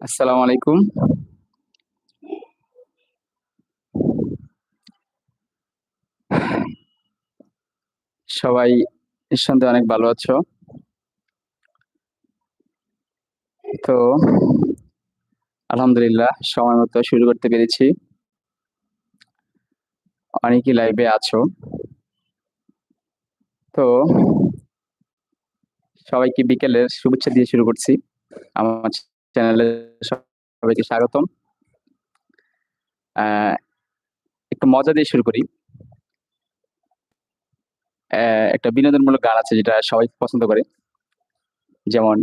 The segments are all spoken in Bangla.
আসসালামু আলাইকুম। সবাই নিঃসন্দেহে অনেক ভালো আছো। তো, আলহামদুলিল্লাহ, সময় মতো শুরু করতে পেরেছি। অনেকেই লাইভে আছো। তো, সবাইকে বিকেলের শুভেচ্ছা দিয়ে শুরু করছি। আমার চ্যানেলে সবাইকে স্বাগতম। একটু মজা দিয়ে শুরু করি। একটা বিনোদনমূলক গান আছে যেটা সবাই পছন্দ করে। যেমন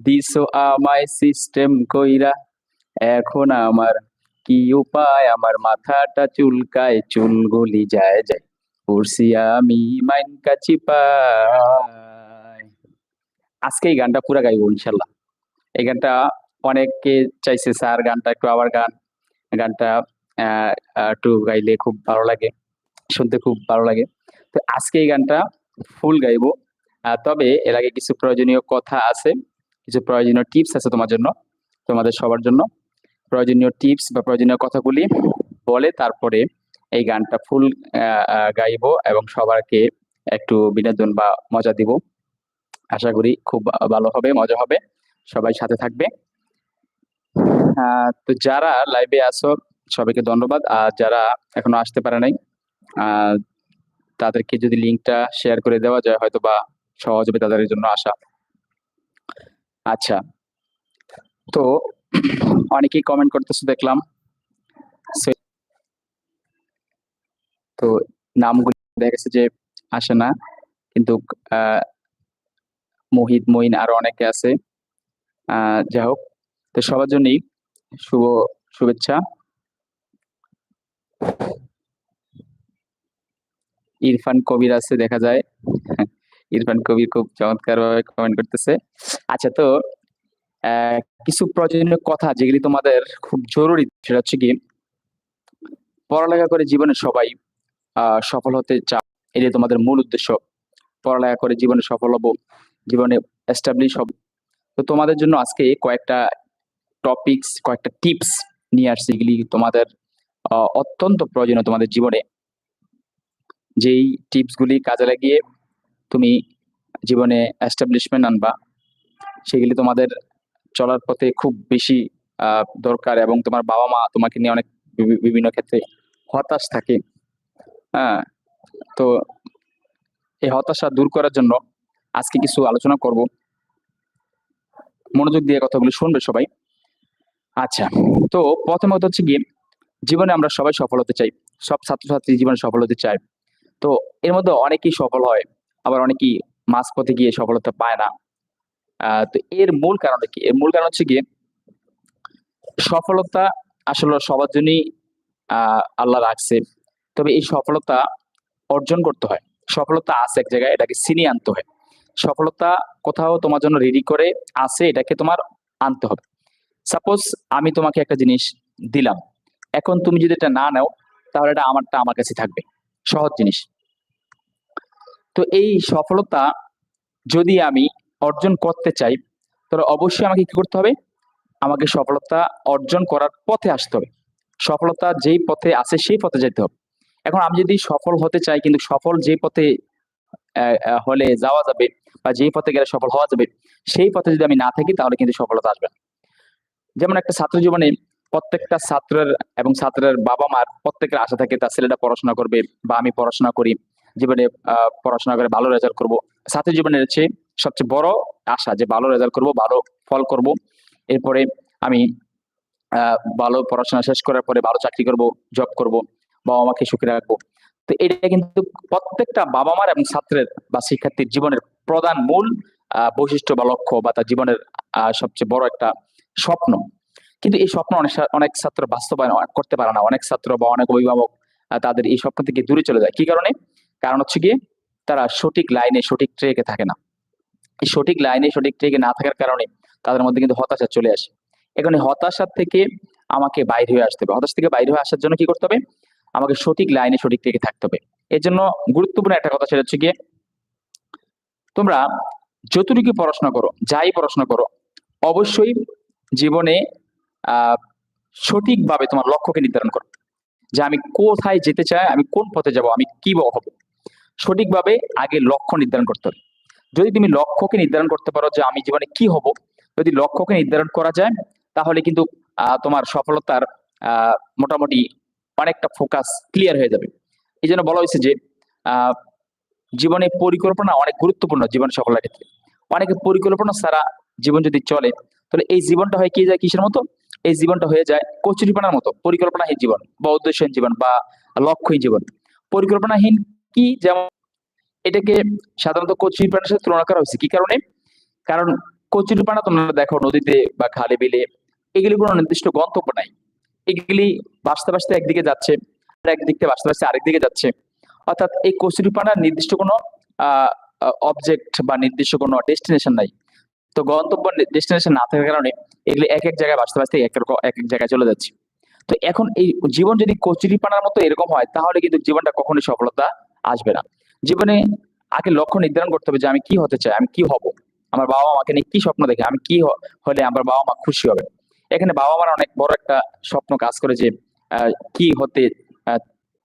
দিছো আমায় সিস্টেম কইরা, এখন আমার কি উপায়? আমার মাথাটা চুলকায় চুল চুলগুলি যায় যায়। পড়ছি আমি মাইন কাছি পায় আজকে এই গানটা পুরা গাইব ইনশাল্লাহ। এই গানটা অনেকে চাইছে, স্যার, গানটা একটু আবার গান, গানটা একটু গাইলে খুব ভালো লাগে, শুনতে খুব ভালো লাগে। তো আজকে এই গানটা ফুল গাইবো। তবে এর আগে কিছু প্রয়োজনীয় কথা আছে, কিছু প্রয়োজনীয় টিপস আছে তোমার জন্য, তোমাদের সবার জন্য। প্রয়োজনীয় টিপস বা প্রয়োজনীয় কথাগুলি বলে তারপরে এই গানটা ফুল গাইবো এবং সবারকে একটু বিনোদন বা মজা দিব। আশা করি খুব ভালো হবে, মজা হবে। সবাই সাথে থাকবে। তো যারা লাইভে আসো সবাইকে ধন্যবাদ। আর যারা এখনও আসতে পারে নাই তাদেরকে যদি লিঙ্কটা শেয়ার করে দেওয়া যায় হয়তো বা সহজ হবে তাদের জন্য আসা। আচ্ছা তো অনেকেই কমেন্ট করতেছে দেখলাম। তো নামগুলি দেখা গেছে যে আসে না কিন্তু মোহিত মঈন আরও অনেকে আছে। আহ, যাই হোক তো সবার জন্যই শুভ, শুভেচ্ছা। ইরফান কবির আছে, দেখা যায়। ইরফান কবির খুব চমৎকার ভাবে কমেন্ট করতেছে। আচ্ছা তো কিছু প্রয়োজনীয় কথা যেগুলি তোমাদের খুব জরুরি, সেটা হচ্ছে কি পড়ালেখা করে জীবনে সবাই সফল হতে চায় এটাই তোমাদের মূল উদ্দেশ্য, পড়ালেখা করে জীবনে সফল হব, জীবনে এস্টাবলিশ হব। তো তোমাদের জন্য আজকে কয়েকটা টপিকস কয়েকটা টিপস নিয়ে আসছি এগুলি তোমাদের অত্যন্ত প্রয়োজনীয় তোমাদের জীবনে। যেই টিপসগুলি কাজে লাগিয়ে তুমি জীবনে এস্টাবলিশমেন্ট আনবা, সেগুলি তোমাদের চলার পথে খুব বেশি দরকার এবং তোমার বাবা মা তোমাকে নিয়ে অনেক বিভিন্ন ক্ষেত্রে হতাশ থাকে। হ্যাঁ তো এই হতাশা দূর করার জন্য আজকে কিছু আলোচনা করব। মনোযোগ দিয়ে কথাগুলো শুনবে সবাই। আচ্ছা তো প্রথমত হচ্ছে গিয়ে, জীবনে আমরা সবাই সফল হতে চাই, সব ছাত্রছাত্রী জীবনে সফল হতে চায়। তো এর মধ্যে অনেকেই সফল হয়, আবার অনেকেই মাঝপথে গিয়ে সফলতা পায় না। তো এর মূল কারণ কি? এর মূল কারণ হচ্ছে গিয়ে, সফলতা আসলে সবার জন্যই আহ আল্লাহ রাখছে। তবে এই সফলতা অর্জন করতে হয়। সফলতা আছে এক জায়গায়, এটাকে ছিনিয়ে আনতে হয়। সফলতা কোথাও তোমার জন্য রেডি করে আছে, এটাকে তোমার আনতে হবে। সাপোজ আমি তোমাকে একটা জিনিস দিলাম। এখন তুমি যদি এটা না নাও, তাহলে এটা আমারটা আমার কাছে থাকবে। সহজ জিনিস। তো এই সফলতা যদি আমি অর্জন করতে চাই, তাহলে অবশ্যই আমাকে কি করতে হবে? আমাকে সফলতা অর্জন করার পথে আসতে হবে। সফলতা যেই পথে আছে, সেই পথে যেতে হবে। এখন আমি যদি সফল হতে চাই, কিন্তু সফল যে পথে হলে যাওয়া যাবে বা যেই পথে গেলে সফল হওয়া যাবে, সেই পথে যদি আমি না থাকি, তাহলে কিন্তু সফলতা আসবে না। যেমন একটা ছাত্র জীবনে প্রত্যেকটা ছাত্রের এবং ছাত্রের বাবা মার প্রত্যেকের আশা থাকে, তার ছেলেটা পড়াশোনা করবে বা আমি পড়াশোনা করি, জীবনে পড়াশোনা করে ভালো রেজাল্ট করব। ছাত্র জীবনের হচ্ছে সবচেয়ে বড় আশা যে ভালো রেজাল্ট করব, ভালো ফল করব। এরপরে আমি ভালো পড়াশোনা শেষ করার পরে ভালো চাকরি করব জব করব, বাবা মাকে সুখে রাখব। তো এটা কিন্তু প্রত্যেকটা বাবা মার এবং ছাত্রের বা শিক্ষার্থীর জীবনের প্রধান মূল বৈশিষ্ট্য বা লক্ষ্য বা তার জীবনের সবচেয়ে বড় একটা স্বপ্ন। কিন্তু এই স্বপ্ন অনেক অনেক ছাত্র বাস্তবায়ন করতে পারে না। অনেক ছাত্র বা অনেক অভিভাবক তাদের এই স্বপ্ন থেকে দূরে চলে যায়। কি কারণে? কারণ হচ্ছে গিয়ে তারা সঠিক লাইনে, সঠিক ট্রেকে থাকে না। এই সঠিক লাইনে, সঠিক ট্রেকে না থাকার কারণে তাদের মধ্যে কিন্তু হতাশা চলে আসে। এখন এই হতাশা থেকে আমাকে বাইরে হয়ে আসতে হবে। হতাশা থেকে বাইরে হয়ে আসার জন্য কি করতে হবে? আমাকে সঠিক লাইনে, সঠিক ট্রেকে থাকতে হবে। এর জন্য গুরুত্বপূর্ণ একটা কথা সেটা হচ্ছে গিয়ে, তোমরা যতটুকু পড়াশোনা করো, যাই পড়াশোনা করো, অবশ্যই জীবনে সঠিকভাবে তোমার লক্ষ্যকে নির্ধারণ করো। যে আমি কোথায় যেতে চাই, আমি কোন পথে যাব, আমি কি হব? সঠিকভাবে আগে লক্ষ্য নির্ধারণ করতে হবে। যদি তুমি লক্ষ্যকে নির্ধারণ করতে পারো যে আমি জীবনে কি হব, যদি লক্ষ্যকে নির্ধারণ করা যায়, তাহলে কিন্তু তোমার সফলতার মোটামুটি অনেকটা ফোকাস ক্লিয়ার হয়ে যাবে। এই জন্য বলা হয়েছে যে জীবনে পরিকল্পনা অনেক গুরুত্বপূর্ণ জীবন সফলতার ক্ষেত্রে। অনেকে পরিকল্পনা ছাড়া জীবন যদি চলে তাহলে এই জীবনটা হয় কি যায় কিসের মতো? এই জীবনটা হয়ে যায় কচুরিপানার মতো, পরিকল্পনাহীন জীবন বা উদ্দেশ্যহীন জীবন বা লক্ষ্যহীন জীবন। পরিকল্পনাহীন কি? যেমন এটাকে সাধারণত কচুরিপানার সাথে তুলনা করা হয়েছে। কি কারণে? কারণ কচুরিপানা তোমরা দেখো নদীতে বা খালে বিলে, এগুলি কোনো নির্দিষ্ট গন্তব্য নাই। এগুলি বাঁচতে বাঁচতে একদিকে যাচ্ছে একদিক থেকে বাঁচতে ভাসতে আরেক দিকে যাচ্ছে। অর্থাৎ এই কচুরিপানার নির্দিষ্ট কোনো অবজেক্ট বা নির্দিষ্ট কোনো ডেস্টিনেশন নাই। তো গন্তব্য ডেস্টিনেশন না থাকার কারণে এগুলি এক এক জায়গায় ভাসতে ভাসতে এক এক জায়গায় চলে যাচ্ছে। তো এখন এই জীবন যদি কচুরিপানার মতো এরকম হয়, তাহলে কিন্তু জীবনটা কখনোই সফলতা আসবে না। জীবনে আগে লক্ষ্য নির্ধারণ করতে হবে যে আমি কি হতে চাই, আমি কি হব? আমার বাবা মা আমাকে নিয়ে কি স্বপ্ন দেখে, আমি কি হলে আমার বাবা মা খুশি হবে? এখানে বাবা মার অনেক বড় একটা স্বপ্ন কাজ করে যে কি হতে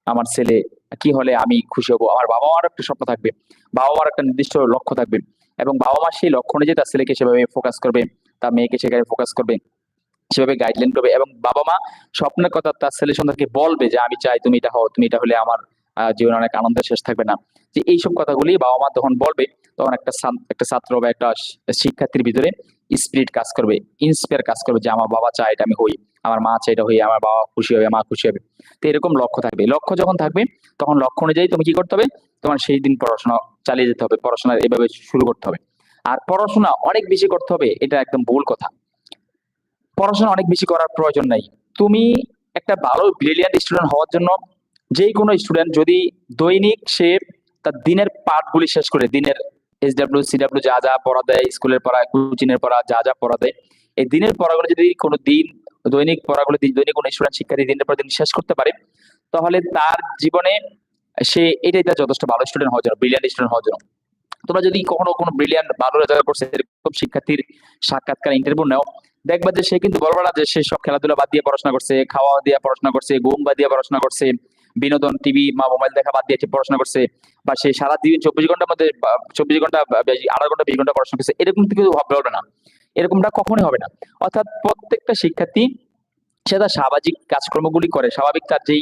আমার ছেলে কি হলে আমি খুশি হব? আমার বাবা মার একটা স্বপ্ন থাকবে। বাবা মার একটা নির্দিষ্ট লক্ষ্য থাকবে। এবং বাবা মা সেই লক্ষ্য অনুযায়ী তার ছেলেকে সেভাবে ফোকাস করবে, তার মেয়েকে সেখানে ফোকাস করবে, সেভাবে গাইডলাইন করবে এবং বাবা মা স্বপ্নের কথা তার ছেলে সন্তানকে বলবে যে, আমি চাই তুমি এটা হও, তুমি এটা হলে আমার জীবনে অনেক আনন্দের শেষ থাকবে না। যে এইসব কথাগুলি বাবা মা তখন বলবে, তখন একটা একটা ছাত্র বা একটা শিক্ষার্থীর ভিতরে স্পিরিট কাজ করবে ইন্সপায়ার কাজ করবে যে, আমার বাবা চায় এটা আমি হই। আমার মা চাই এটা হয়ে আমার বাবা খুশি হবে, মা খুশি হবে। তো এরকম লক্ষ্য থাকবে। লক্ষ্য যখন থাকবে, তখন লক্ষ্য অনুযায়ী তুমি কি করতে হবে? তোমার সেই দিন পড়াশোনা চালিয়ে যেতে হবে, পড়াশোনা এভাবে শুরু করতে হবে। আর পড়াশোনা অনেক বেশি করতে হবে, এটা একদম ভুল কথা। পড়াশোনা অনেক বেশি করার প্রয়োজন নাই। তুমি একটা ভালো ব্রিলিয়ান্ট স্টুডেন্ট হওয়ার জন্য যে কোনো স্টুডেন্ট যদি দৈনিক সে তার দিনের পাঠগুলি শেষ করে, দিনের এস ডাব্লিউ সি ডাব্লিউ যা যা পড়া দেয়, স্কুলের পড়া, কোচিংয়ের পড়া, যা যা পড়া দেয়, এই দিনের পড়াগুলো যদি কোনো দিন দৈনিক পড়াগুলো দৈনিক কোনো স্টুডেন্ট শিক্ষার্থী দিনের পর দিন শেষ করতে পারে, তাহলে তার জীবনে সে এটাই তার যথেষ্ট ভালো স্টুডেন্ট হওয়ার জন্য ব্রিলিয়ান্ট স্টুডেন্ট হওয়ার জন্য। তোমরা যদি কখনো কোনো ব্রিলিয়ান্ট ভালো রেজাল্ট করছে, এরকম শিক্ষার্থীর সাক্ষাৎকার ইন্টারভিউ নাও, দেখবা যে সে কিন্তু বলবে না যে সে সব খেলাধুলা বাদ দিয়ে পড়াশোনা করছে, খাওয়া দিয়ে পড়াশোনা করছে, ঘুম বাদ দিয়ে পড়াশোনা করছে, বিনোদন টিভি বা মোবাইল দেখা বাদ দিয়ে পড়াশোনা করছে, বা সে সারা দিন চব্বিশ ঘণ্টার মধ্যে চব্বিশ ঘণ্টা আড়াই ঘণ্টা, বিশ ঘণ্টা পড়াশোনা করছে, এরকম কিন্তু ভাবলে হবে না। এরকমটা কখনোই হবে না। অর্থাৎ প্রত্যেকটা শিক্ষার্থী সে তার সামাজিক কাজকর্মগুলি করে, স্বাভাবিক তার যেই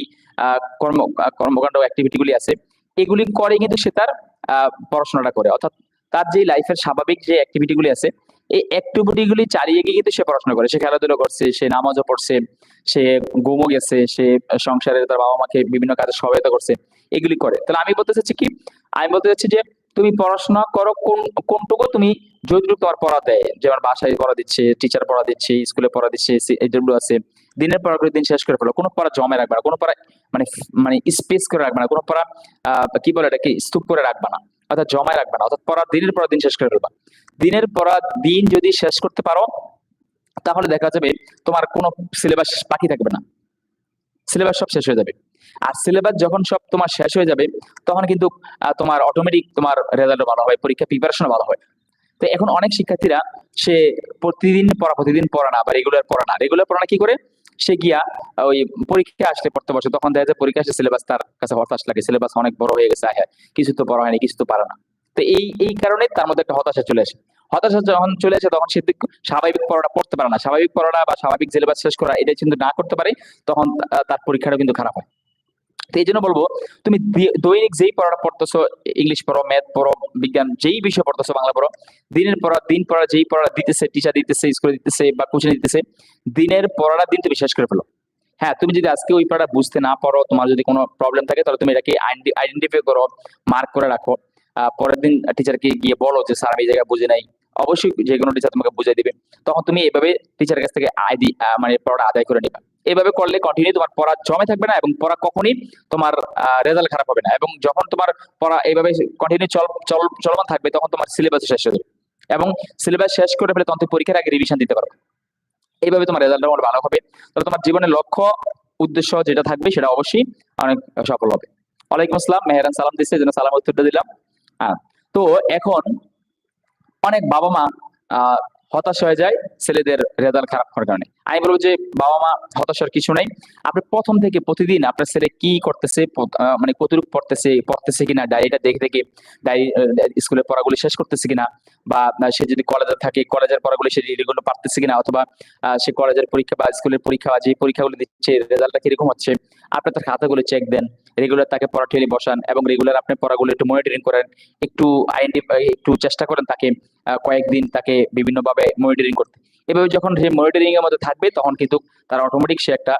কর্ম কর্মকাণ্ড অ্যাক্টিভিটি গুলি আছে, এগুলি করে কিন্তু সে তার পড়াশোনাটা করে। অর্থাৎ তার যে লাইফের স্বাভাবিক যে অ্যাক্টিভিটি গুলি আছে, এই অ্যাক্টিভিটি গুলি চালিয়ে গিয়ে কিন্তু সে পড়াশোনা করে। সে খেলাধুলো করছে, সে নামাজও পড়ছে, সে ঘুমও গেছে, সে সংসারে তার বাবা মাকে বিভিন্ন কাজে সহায়তা করছে, এগুলি করে। তাহলে আমি বলতে চাচ্ছি কি? আমি বলতে চাচ্ছি যে তুমি পড়াশোনা করো, কোন, কোনটুকু তুমি যতটুকু তোমার পড়া দেয়। যেমন বাসায় পড়া দিচ্ছে টিচার পড়া দিচ্ছে স্কুলে পড়া দিচ্ছে এইগুলো আছে। দিনের পড়া করে দিন শেষ করে ফেলো। কোনো পড়া জমে রাখবে না, কোনো পড়া মানে মানে স্পেস করে রাখবে না, কোনো পড়া কি বলে এটাকে, স্তূপ করে রাখবে না, অর্থাৎ জমায় রাখবে না, অর্থাৎ পড়া দিনের পর দিন শেষ করে ফেলবা। দিনের পর দিন যদি শেষ করতে পারো, তাহলে দেখা যাবে তোমার কোনো সিলেবাস বাকি থাকবে না। সিলেবাস সব শেষ হয়ে যাবে। আর সিলেবাস যখন সব তোমার শেষ হয়ে যাবে, তখন কিন্তু তোমার অটোমেটিক তোমার রেজাল্ট ভালো হয়, পরীক্ষা প্রিপারেশন ভালো হয়। তো এখন অনেক শিক্ষার্থীরা সে প্রতিদিন পড়া প্রতিদিন পড়া না বা রেগুলার পড়া না। রেগুলার পড়া কি করে? সে গিয়া ওই পরীক্ষা আসলে পড়তে বসে। তখন দেখা যায় পরীক্ষা আসলে সিলেবাস তার কাছে হতাশ লাগে। সিলেবাস অনেক বড় হয়ে গেছে হ্যাঁ কিছু তো পড়া হয়নি, কিছু তো পারে না। তো এই এই কারণে তার মধ্যে একটা হতাশা চলে আসে। হতাশা যখন চলে আসে, তখন সে স্বাভাবিক পড়াটা পড়তে পারে না। স্বাভাবিক পড়াটা বা স্বাভাবিক সিলেবাস শেষ করা, এটা কিন্তু না করতে পারে, তখন তার পরীক্ষাটা কিন্তু খারাপ হয়। তো এই জন্য বলব, তুমি দৈনিক যেই পড়াটা পড়তেছো, ইংলিশ পড়ো ম্যাথ পড়ো, বিজ্ঞান যেই বিষয় পড়তেছো, বাংলা পড়ো, দিনের পড়া, দিন পড়া যেই পড়া দিতেছে টিচার দিতেছে স্কুলে দিতেছে বা কোচিং দিতেছে, দিনের পড়াটা দিন তুমি শেষ করে ফেলো। হ্যাঁ তুমি যদি আজকে ওই পড়াটা বুঝতে না পারো, তোমার যদি কোনো প্রবলেম থাকে, তাহলে তুমি এটাকে আইডেন্টিফাই করো মার্ক করে রাখো। পরের দিন টিচারকে গিয়ে বলো যে, স্যার আমি এই জায়গায় বুঝে নাই। অবশ্যই যে কোনো টিচার তোমাকে বুঝাই দিবে। তখন তুমি এভাবে টিচারের কাছ থেকে আয় দি মানে পড়াটা আদায় করে নিবা। এভাবে করলে কন্টিনিউ তোমার পড়া জমে থাকবে না এবং পড়া কখনই তোমার রেজাল্ট খারাপ হবে না। এবং যখন তোমার পড়া এইভাবে কন্টিনিউ চল চল চলমান থাকবে, তখন তোমার সিলেবাস শেষ হয়ে যাবে। এবং সিলেবাস শেষ করে ফেলে তখন পরীক্ষার আগে রিভিশন দিতে পারবে। এইভাবে তোমার রেজাল্টটা অনেক ভালো হবে। তাহলে তোমার জীবনের লক্ষ্য, উদ্দেশ্য যেটা থাকবে সেটা অবশ্যই অনেক সফল হবে। ওয়ালাইকুম আসসালাম। মেহরান সালাম দিচ্ছে যেন সালাম উত্তরটা দিলাম। হ্যাঁ তো এখন অনেক বাবা মা হতাশ হয়ে যায় ছেলেদের রেজাল্ট খারাপ করার কারণে। আমি বলব যে বাবা মা হতাশার কিছু নাই। আপনি প্রথম থেকে প্রতিদিন আপনার ছেলে কি করতেছে মানে কতটুকু পড়তেছে পড়তেছে কিনা ডায়েরিটা দেখে দেখে ডায়েরি স্কুলের পড়াগুলি শেষ করতেছে কিনা, বা সে যদি কলেজে থাকে কলেজের পড়াগুলি সে রেগুলো পারতেছে কিনা, অথবা সে কলেজের পরীক্ষা বা স্কুলের পরীক্ষা বা যে পরীক্ষাগুলো দিচ্ছে, রেজাল্টটা কীরকম হচ্ছে, আপনি তার খাতাগুলো চেক দেন রেগুলার তাকে পড়া টেলি বসান, এবং রেগুলার আপনি পড়াগুলো একটু মনিটরিং করেন, একটু আইডেন্টি একটু চেষ্টা করেন তাকে কয়েকদিন তাকে বিভিন্নভাবে মনিটরিং করতে। এভাবে যখন সে মনিটরিং এর মধ্যে থাকবে, তখন কিন্তু তার অটোমেটিক সে একটা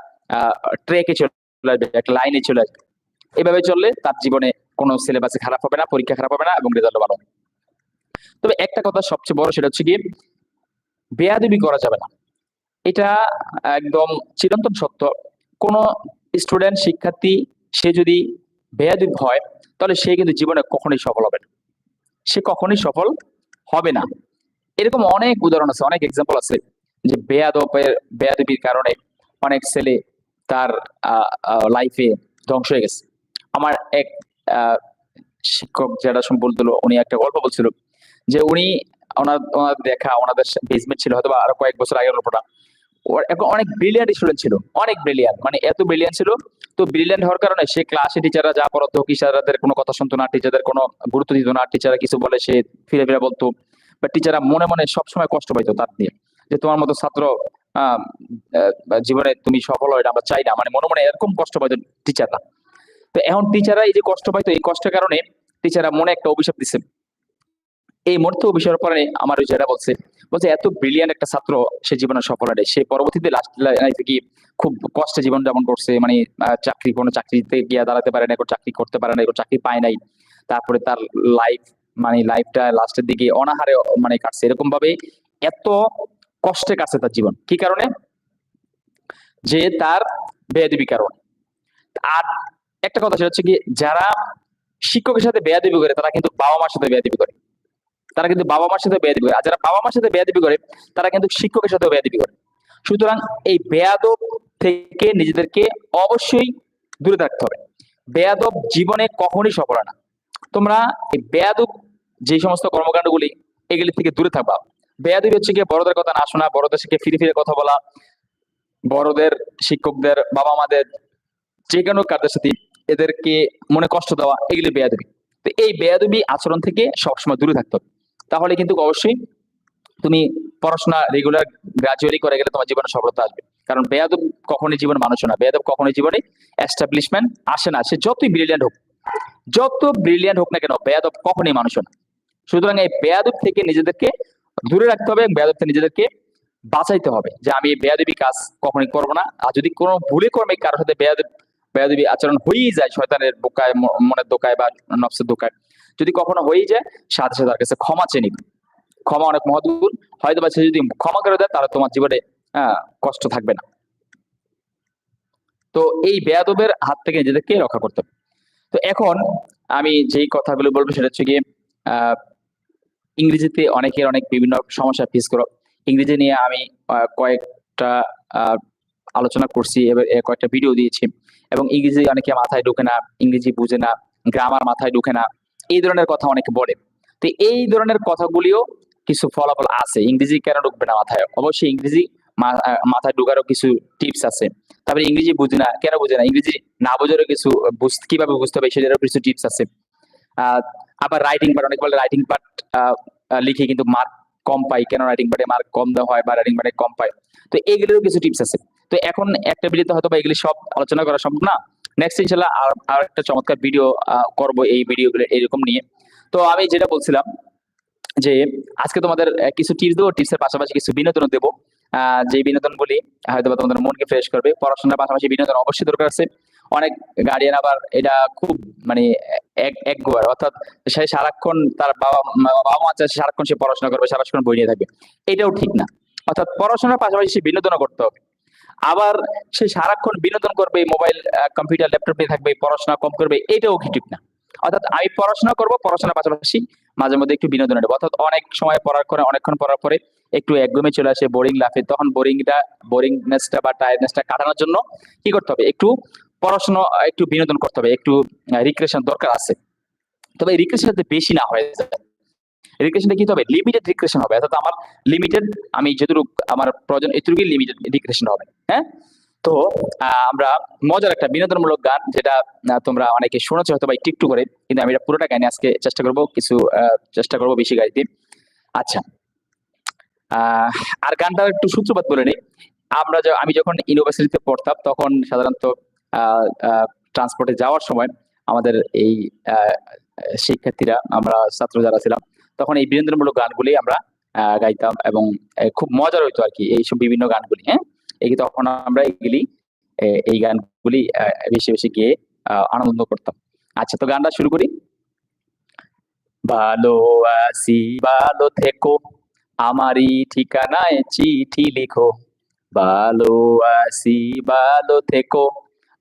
ট্রেকে চলে আসবে, একটা লাইনে চলে আসবে। এভাবে চললে তার জীবনে কোনো সিলেবাসে খারাপ হবে না, পরীক্ষা খারাপ হবে না এবং রেজাল্ট ভালো হবে। তবে একটা কথা সবচেয়ে বড় সেটা হচ্ছে কি বেয়াদবি করা যাবে না। এটা একদম চিরন্তন সত্য। কোন স্টুডেন্ট শিক্ষার্থী, সে যদি বেয়াদব হয়, তাহলে সে কিন্তু জীবনে কখনোই সফল হবে না। সে কখনোই সফল হবে না। এরকম অনেক উদাহরণ আছে, অনেক এক্সাম্পল আছে যে বেয়াদপের বেয়াদবির কারণে অনেক ছেলে তার লাইফে ধ্বংস হয়ে গেছে। আমার এক শিক্ষক যেটা বলছিল উনি একটা গল্প বলছিল যে উনি ওনার ওনার দেখা, ওনাদের বেসমেন্ট ছিল হয়তো আরও কয়েক বছর আগের গল্পটা। ওর এখন অনেক ব্রিলিয়ান্ট স্টুডেন্ট ছিল, অনেক ব্রিলিয়ান্ট মানে এত ব্রিলিয়ান্ট ছিল। তো ব্রিলিয়ান্ট হওয়ার কারণে সে ক্লাসে টিচাররা যা পড়াতো টিচারদের কোনো কথা শুনতো না টিচারদের কোনো গুরুত্ব দিত না টিচাররা কিছু বলে, সে ফিরে ফিরে বলতো। বা টিচাররা মনে মনে সবসময় কষ্ট পাইতো তার দিয়ে যে তোমার মতো ছাত্র জীবনে তুমি সফল হয় আমরা চাই না মানে মনে মনে এরকম কষ্ট পাইতো টিচাররা তো এখন টিচাররা এই যে কষ্ট পাইতো, এই কষ্টের কারণে টিচাররা মনে একটা অভিশাপ দিচ্ছে এই মুহূর্তে বিষয়ের পরে আমার ওই যেটা বলছে বলছে, এত ব্রিলিয়ান্ট একটা ছাত্র সে জীবনে সফল হয় সে পরবর্তীতে লাস্ট লাইফে কি খুব কষ্টে জীবন যাপন করছে। মানে চাকরি, কোনো চাকরিতে গিয়ে দাঁড়াতে পারে না চাকরি করতে পারে না চাকরি পায় নাই। তারপরে তার লাইফ মানে লাইফটা লাস্টের দিকে অনাহারে মানে কাটছে। এরকম ভাবে এত কষ্টে কাটছে তার জীবন। কি কারণে? যে তার বেয়াদবি কারণ। আর একটা কথা সেটা হচ্ছে কি, যারা শিক্ষকের সাথে বেয়াদবি করে, তারা কিন্তু বাবা মার সাথে বেয়াদবি করে। তারা কিন্তু বাবা মার সাথে বেয়াদবি করে। আর যারা বাবা মার সাথে বেয়াদবি করে, তারা কিন্তু শিক্ষকের সাথেও বেয়াদবি করে। সুতরাং এই বেয়াদব থেকে নিজেদেরকে অবশ্যই দূরে থাকতে হবে। বেয়াদব জীবনে কখনই সফল না। তোমরা এই বেয়াদব যে সমস্ত কর্মকাণ্ডগুলি, এগুলি থেকে দূরে থাকবা। বেয়াদবি হচ্ছে গিয়ে বড়দের কথা না শোনা, বড়দের সাথে ফিরে ফিরে কথা বলা, বড়দের, শিক্ষকদের বাবা মাদের যে কোনো কাজের সাথে এদেরকে মনে কষ্ট দেওয়া, এগুলি বেয়াদবি। তো এই বেয়াদবি আচরণ থেকে সবসময় দূরে থাকতে হবে। তাহলে কিন্তু অবশ্যই তুমি পড়াশোনা রেগুলার গ্রাজুয়ালি করে গেলে তোমার জীবনে সফলতা আসবে। কারণ বেয়াদব কখনোই জীবন মানুষ না, বেয়াদব কখনোই জীবনে এস্টাবলিশমেন্ট আসে না। সে যতই ব্রিলিয়ান্ট হোক, যত ব্রিলিয়ান্ট হোক না কেন, বেয়াদব কখনোই মানুষ না। সুতরাং এই বেয়াদব থেকে নিজেদেরকে দূরে রাখতে হবে বেয়াদব থেকে নিজেদেরকে বাঁচাইতে হবে যে আমি বেয়াদবি কাজ কখনোই করব না। আর যদি কোনো ভুলে কর্মে কারোর সাথে বেয়াদব, বেয়াদবি আচরণ হয়েই যায়, শয়তানের বোকায় মনের দোকায় বা নফসের দোকায় যদি কখনো হয়েই যায়, সাথে সাথে তার কাছে ক্ষমা চেয়ে নিবে। ক্ষমা অনেক মহৎগুণ হয়তো বা সে যদি ক্ষমা করে দেয়, তাহলে তোমার জীবনে কষ্ট থাকবে না। তো এই বেয়াদবের হাত থেকে নিজেদেরকে রক্ষা করতে হবে। তো এখন আমি যেই কথাগুলো বলব, সেটা হচ্ছে গিয়ে ইংরেজিতে অনেকের অনেক বিভিন্ন সমস্যা ফেস করো। ইংরেজি নিয়ে আমি কয়েকটা আলোচনা করছি, এবার কয়েকটা ভিডিও দিয়েছি। এবং ইংরেজি অনেকে মাথায় ঢুকে না, ইংরেজি বুঝে না গ্রামার মাথায় ঢুকে না। এই ধরনের কথা অনেকে বলে। তো এই ধরনের কথাগুলিও কিছু ফলাফল আছে। ইংরেজি কেন ঢুকবে না মাথায়? অবশ্যই ইংরেজি মাথায় ঢুকারও কিছু টিপস আছে। তারপরে ইংরেজি বুঝে না, কেন বুঝে না? ইংরেজি না বোঝারও কিছু কীভাবে বুঝতে হবে সেটারও কিছু টিপস আছে। আবার রাইটিং পার্ট অনেক বলে রাইটিং পার্ট লিখে কিন্তু মার্ক কম পাই কেন রাইটিং পার্টে মার্ক কম দেওয়া হয় বা রাইটিং পার্টে কম পায়? তো এগুলোরও কিছু টিপস আছে। তো এখন একটা ভিডিওতে হয়তো বা এগুলি সব আলোচনা করা সম্ভব না। নেক্সট ইনশাল্লাহ আর একটা চমৎকার ভিডিও করব এই ভিডিওগুলো এরকম নিয়ে। তো আমি যেটা বলছিলাম যে, আজকে তোমাদের কিছু টিপস দেবো টিপসের পাশাপাশি কিছু বিনোদন দেবো। যে বিনোদন বলি হয়তো তোমাদের মনকে ফ্রেশ করবে। পড়াশোনার পাশাপাশি বিনোদন অবশ্যই দরকার আছে। অনেক গার্ডিয়ান আবার এটা খুব মানে এক একবার অর্থাৎ সে সারাক্ষণ তার বাবা বাবা মা চায় সারাক্ষণ সে পড়াশোনা করবে, সারাক্ষণ বই নিয়ে থাকবে। এটাও ঠিক না। অর্থাৎ পড়াশোনার পাশাপাশি সে বিনোদনও করতে হবে। আবার সে সারাক্ষণ বিনোদন করবে মোবাইল কম্পিউটার ল্যাপটপ থাকবে, পড়াশোনা কম করবে, এটাও কি ঠিক না? অর্থাৎ আমি পড়াশোনা করব, পড়াশোনার পাশাপাশি মাঝে মধ্যে একটু বিনোদন নেব। অর্থাৎ অনেক সময় পড়ার করে অনেকক্ষণ পড়ার পরে একটু একদমই চলে আসে বোরিং লাফে তখন বোরিংটা বোরিংনেসটা বা টায়ার্ডনেসটা কাটানোর জন্য কি করতে হবে? একটু পড়াশোনা, একটু বিনোদন করতে হবে, একটু রিক্রেশন দরকার আছে। তবে রিক্রেশন বেশি না হয়ে যায় রিক্রেশনটা কি হবে? লিমিটেড রিক্রেশন হবে। অর্থাৎ আমার লিমিটেড আমি যতটুকু আমার প্রয়োজন এতটুকুই লিমিটেড রিক্রেশন হবে। হ্যাঁ? তো আমরা মজার একটা বিনোদনমূলক গান যেটা তোমরা অনেকে শুনেছো হয়তো বা একটু করে, কিন্তু আমি এটা পুরোটা গাইনি, আজকে চেষ্টা করব কিছু চেষ্টা করব বেশি গাইতে। আচ্ছা আর গানটা একটু সূত্রপাত বলে নিই। আমরা আমি যখন ইউনিভার্সিটিতে পড়তাম, তখন সাধারণত ট্রান্সপোর্টে যাওয়ার সময় আমাদের এই শিক্ষার্থীরা, আমরা ছাত্র যারা ছিলাম তখন এই বিনোদনমূলক গানগুলি আমরা গাইতাম এবং খুব মজার হইতো আর কি এইসব বিভিন্ন গানগুলি হ্যাঁ? এই তখন আমরা এগুলি এই গানগুলি বেশি বেশি গিয়ে আনন্দ করতাম। আচ্ছা তো গানটা শুরু করি। ভালো আছি, ভালো থেকো, আমারই ঠিকানায় চিঠি লিখো। ভালো আছি, ভালো থেকো,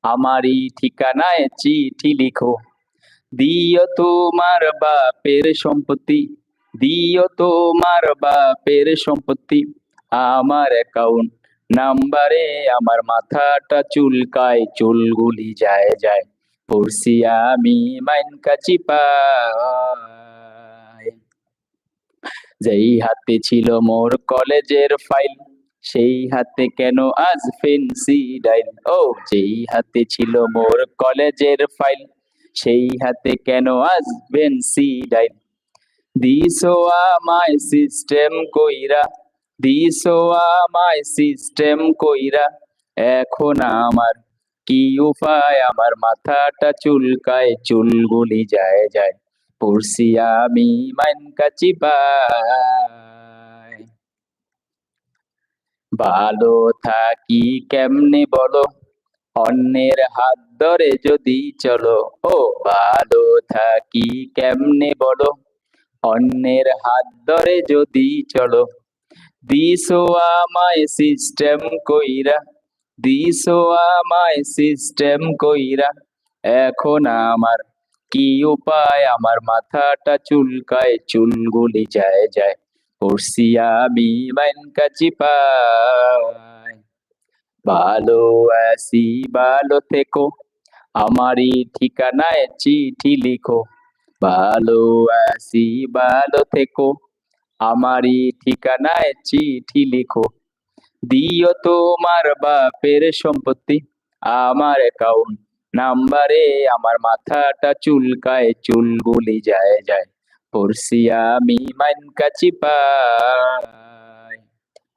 আমারই ঠিকানায় চিঠি লিখো। দিও তোমার বাপের সম্পত্তি দিও তোমার বাপের সম্পত্তি, আমার অ্যাকাউন্ট নাম্বারে আমার মাথাটা চুলকায় চুলগুলি যায় যায়। পড়ছি আমি মাইন কাচি যেই হাতে ছিল মোর কলেজের ফাইল সেই হাতে কেন আজ ফেন্সি ডাইল ও, যেই হাতে ছিল মোর কলেজের ফাইল সেই হাতে কেন আজ ফেন্সি ডাইল দিছো আমায় সিস্টেম কইরা দিছো আমায় সিস্টেম কইরা এখন আমার কি উপায় আমার মাথাটা চুলকায় চুলগুলি যায় যায় পড়ছি আমি মাইন কাচি পায় ভালো থাকি কেমনে বলো অন্যের হাত ধরে যদি চলো ও ভালো থাকি কেমনে বলো অন্যের হাত ধরে যদি চলো। দিছো আমায় সিস্টেম কইরা দিছো আমায় সিস্টেম কইরা। এখন আমার কি উপায়? আমার মাথাটা চুলকায়, চুলগুলি যায় যায়। পড়ছি আমি মাইন ভালো আছি, ভালো থেকো। আমারই ঠিকানায় চিঠি লিখো। ভালো আছি ভালো থেকো। আমারই ঠিকানায় চিঠি লিখো। দিও তোমার বাপের সম্পত্তি, আমার অ্যাকাউন্ট নাম্বারে আমার মাথাটা চুলকায়, চুল চুলগুলি যায় যায়। পড়ছি আমি মাইন কাচি পায়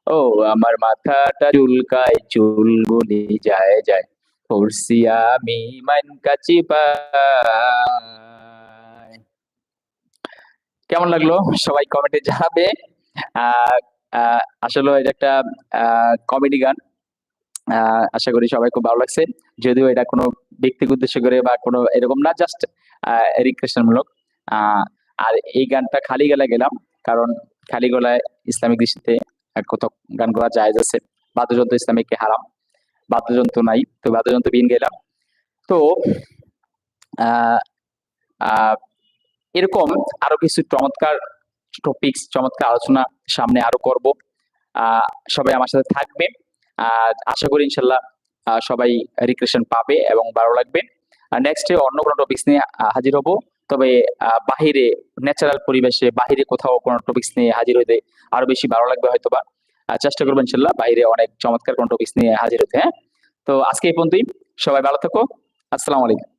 ও, আমার মাথাটা চুলকায়, চুল চুলগুলি যায় যায়। পড়ছি আমি মাইন কাচি পায় কেমন লাগল? সবাই কমেন্টে আহ, আসলে এটা একটা কমেডি গান। আশা করি সবাই খুব ভালো লাগছে। যদিও এটা কোনো ব্যক্তিকে উদ্দেশ্য করে বা কোনো এরকম না জাস্ট রিক্রেশনমূলক আর এই গানটা খালি গলায় গেলাম। কারণ খালি গলায় ইসলামিক দৃষ্টিতে কোথাও গান করা জায়েজ আছে। বাদ্যযন্ত্র ইসলামিককে হারাম। বাদ্যযন্ত্র নাই। তো বাদ্যযন্ত্র বিন গেলাম। তো আহ, এরকম আরও কিছু চমৎকার টপিকস চমৎকার আলোচনা সামনে আরও করব। সবাই আমার সাথে থাকবে। আশা করি ইনশাল্লাহ সবাই রিক্রেশন পাবে এবং ভালো লাগবে। নেক্সটে অন্য কোনো টপিকস নিয়ে হাজির হব। তবে বাহিরে ন্যাচারাল পরিবেশে বাহিরে কোথাও কোনো টপিকস নিয়ে হাজির হইতে আরও বেশি ভালো লাগবে হয়তোবা। আহ, চেষ্টা করবেন ইনশাল্লাহ বাইরে অনেক চমৎকার কোনো টপিকস নিয়ে হাজির হতে হ্যাঁ? তো আজকে এই পর্যন্তই। সবাই ভালো থাকো। আসসালামু আলাইকুম।